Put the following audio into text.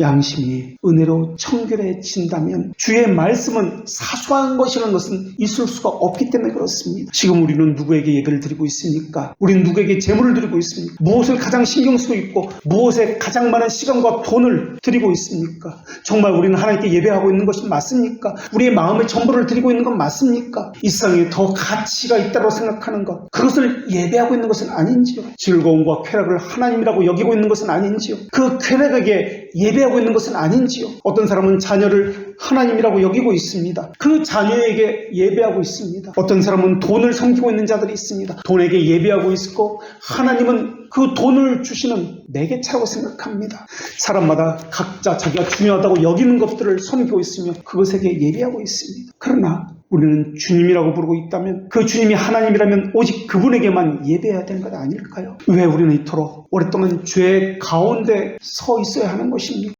양심이 은혜로 청결해진다면 주의 말씀은 사소한 것이라는 것은 있을 수가 없기 때문에 그렇습니다. 지금 우리는 누구에게 예배를 드리고 있습니까? 우리는 누구에게 재물을 드리고 있습니까? 무엇을 가장 신경 쓰고 있고 무엇에 가장 많은 시간과 돈을 드리고 있습니까? 정말 우리는 하나님께 예배하고 있는 것이 맞습니까? 우리의 마음의 전부를 드리고 있는 건 맞습니까? 이 세상에 더 가치가 있다고 생각하는 것 그것을 예배하고 있는 것은 아닌지요? 즐거움과 쾌락을 하나님이라고 여기고 있는 것은 아닌지요? 그 쾌락에게 예배하고 있는 것은 아닌지요? 어떤 사람은 자녀를 하나님이라고 여기고 있습니다. 그 자녀에게 예배하고 있습니다. 어떤 사람은 돈을 섬기고 있는 자들이 있습니다. 돈에게 예배하고 있고 하나님은 그 돈을 주시는 매개차라고 생각합니다. 사람마다 각자 자기가 중요하다고 여기는 것들을 섬기고 있으며 그것에게 예배하고 있습니다. 그러나 우리는 주님이라고 부르고 있다면 그 주님이 하나님이라면 오직 그분에게만 예배해야 되는 것 아닐까요? 왜 우리는 이토록 오랫동안 죄 가운데 서 있어야 하는 것입니까?